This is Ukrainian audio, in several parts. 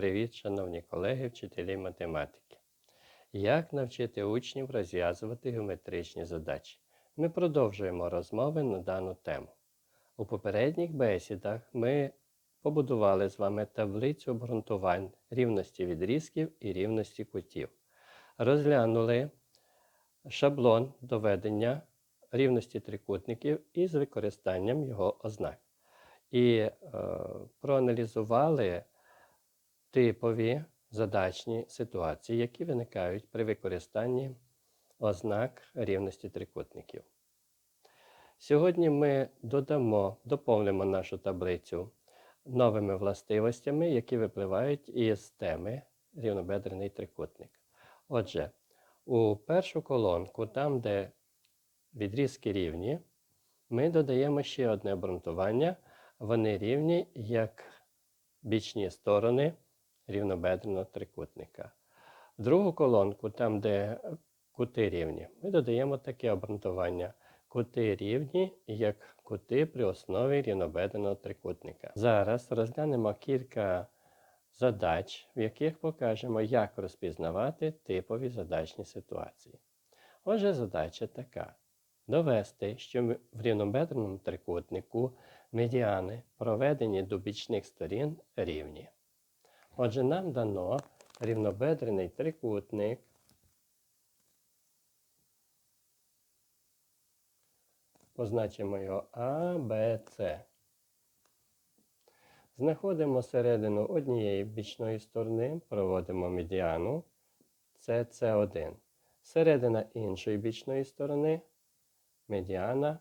Привіт, шановні колеги, вчителі математики. Як навчити учнів розв'язувати геометричні задачі? Ми продовжуємо розмови на дану тему. У попередніх бесідах ми побудували з вами таблицю обґрунтувань рівності відрізків і рівності кутів. Розглянули шаблон доведення рівності трикутників із використанням його ознак. І е, проаналізували типові задачні ситуації, які виникають при використанні ознак рівності трикутників. Сьогодні ми додамо, доповнимо нашу таблицю новими властивостями, які випливають із теми рівнобедрений трикутник. Отже, у першу колонку, там, де відрізки рівні, ми додаємо ще одне обґрунтування. Вони рівні як бічні сторони рівнобедреного трикутника. Другу колонку, там, де кути рівні, ми додаємо таке обґрунтування. Кути рівні як кути при основі рівнобедреного трикутника. Зараз розглянемо кілька задач, в яких покажемо, як розпізнавати типові задачні ситуації. Отже, задача така: довести, що в рівнобедреному трикутнику медіани, проведені до бічних сторін, рівні. Отже, нам дано рівнобедрений трикутник. Позначимо його А, Б, С. Знаходимо середину однієї бічної сторони, проводимо медіану С, С1. Середина іншої бічної сторони медіана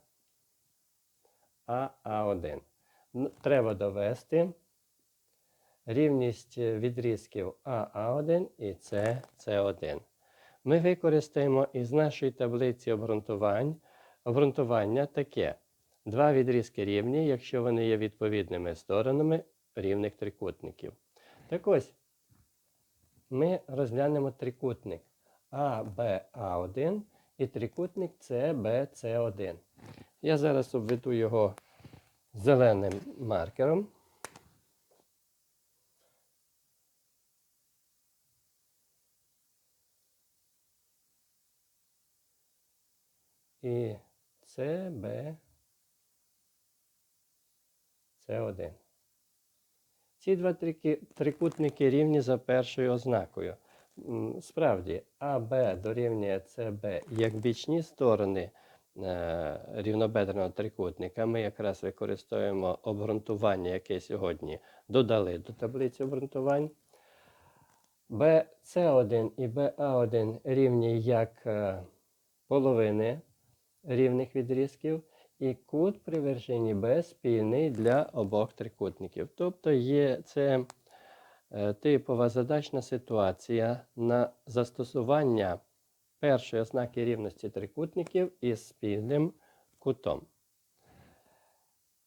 А, А1. Треба довести рівність відрізків АА1 і СС1. Ми використаємо із нашої таблиці обґрунтувань обґрунтування таке. Два відрізки рівні, якщо вони є відповідними сторонами рівних трикутників. Так ось, ми розглянемо трикутник АБА1 і трикутник СБС1. Я зараз обведу його зеленим маркером. І С, Б, С1. Ці два трикутники рівні за першою ознакою. Справді, АБ дорівнює СБ як бічні сторони е, рівнобедреного трикутника. Ми якраз використовуємо обґрунтування, яке сьогодні додали до таблиці обґрунтувань. BC1 і BA1 рівні як е, половини рівних відрізків, і кут при вершині Б спільний для обох трикутників. Тобто є це е, типова задачна ситуація на застосування першої ознаки рівності трикутників із спільним кутом.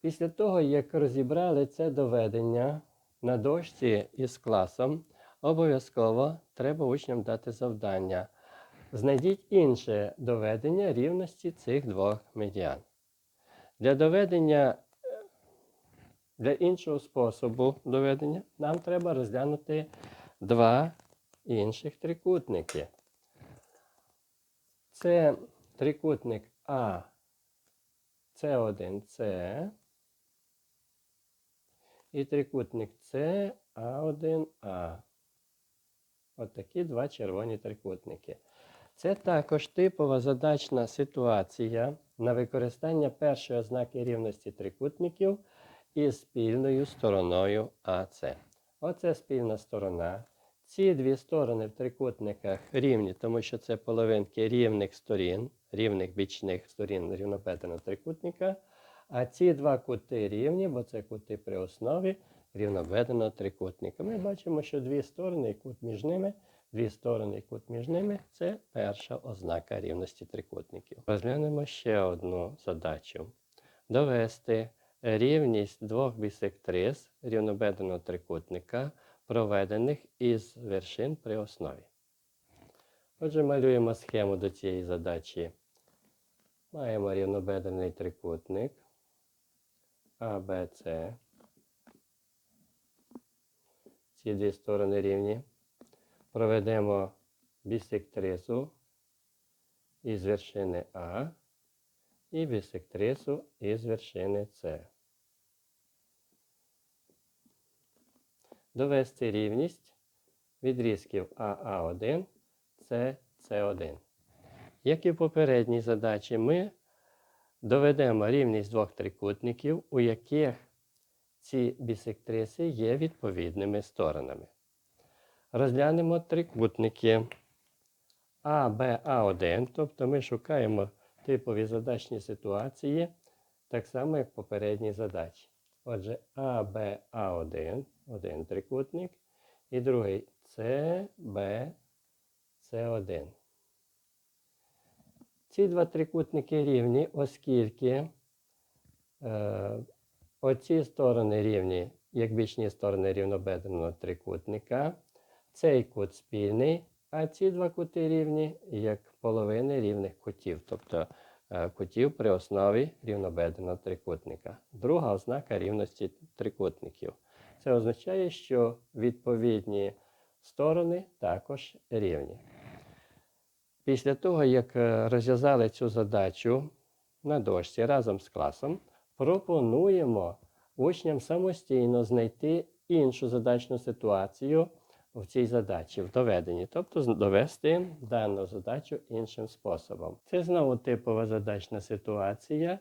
Після того, як розібрали це доведення на дошці із класом, обов'язково треба учням дати завдання. Знайдіть інше доведення рівності цих двох медіан. Для доведення для іншого способу доведення нам треба розглянути два інших трикутники. Це трикутник А, С1С і трикутник С А1А. От такі два червоні трикутники. Це також типова задачна ситуація на використання першої ознаки рівності трикутників із спільною стороною АС. Оце спільна сторона. Ці дві сторони в трикутниках рівні, тому що це половинки рівних сторін, рівних бічних сторін рівнобедреного трикутника. А ці два кути рівні, бо це кути при основі рівнобедреного трикутника. Ми бачимо, що дві сторони і кут між ними Дві сторони кут між ними це перша ознака рівності трикутників. Розглянемо ще одну задачу. Довести рівність двох бісектрис рівнобедреного трикутника, проведених із вершин при основі. Отже, малюємо схему до цієї задачі. Маємо рівнобедрений трикутник АБЦ. ці дві сторони рівні. Проведемо бісектрису із вершини А і бісектрису із вершини С. Довести рівність відрізків АА1, С, С1. Як і в попередній задачі, ми доведемо рівність двох трикутників, у яких ці бісектриси є відповідними сторонами. Розглянемо трикутники АБА1, тобто ми шукаємо типові задачні ситуації, так само, як в попередній задачі. Отже, АБА1, один трикутник, і другий СБС1. Ці два трикутники рівні, оскільки е, оці сторони рівні, як бічні сторони рівнобедреного трикутника, цей кут спільний, а ці два кути рівні як половини рівних кутів, тобто е, кутів при основі рівнобедреного трикутника. Друга ознака рівності трикутників. Це означає, що відповідні сторони також рівні. Після того, як е, розв'язали цю задачу на дошці разом з класом, пропонуємо учням самостійно знайти іншу задачну ситуацію в цій задачі, в доведенні, тобто довести дану задачу іншим способом. Це знову типова задачна ситуація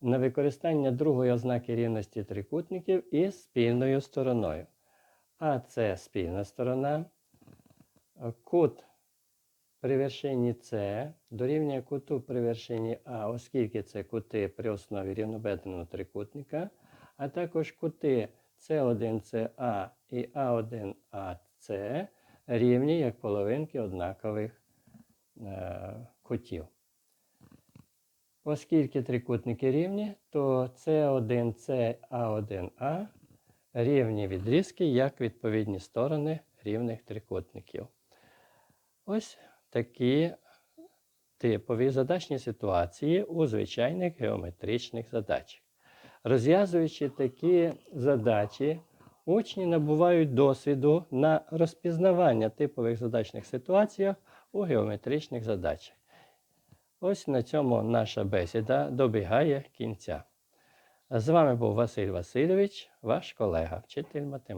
на використання другої ознаки рівності трикутників із спільною стороною. А це спільна сторона. Кут при вершині С дорівнює куту при вершині А, оскільки це кути при основі рівнобедреного трикутника, а також кути С1СА і А1АС рівні як половинки однакових е, кутів. Оскільки трикутники рівні, то С1С А1А рівні відрізки як відповідні сторони рівних трикутників. Ось такі типові задачні ситуації у звичайних геометричних задачах. Розв'язуючи такі задачі, учні набувають досвіду на розпізнавання типових задачних ситуаціях у геометричних задачах. Ось на цьому наша бесіда добігає кінця. З вами був Василь Васильович, ваш колега, вчитель математики.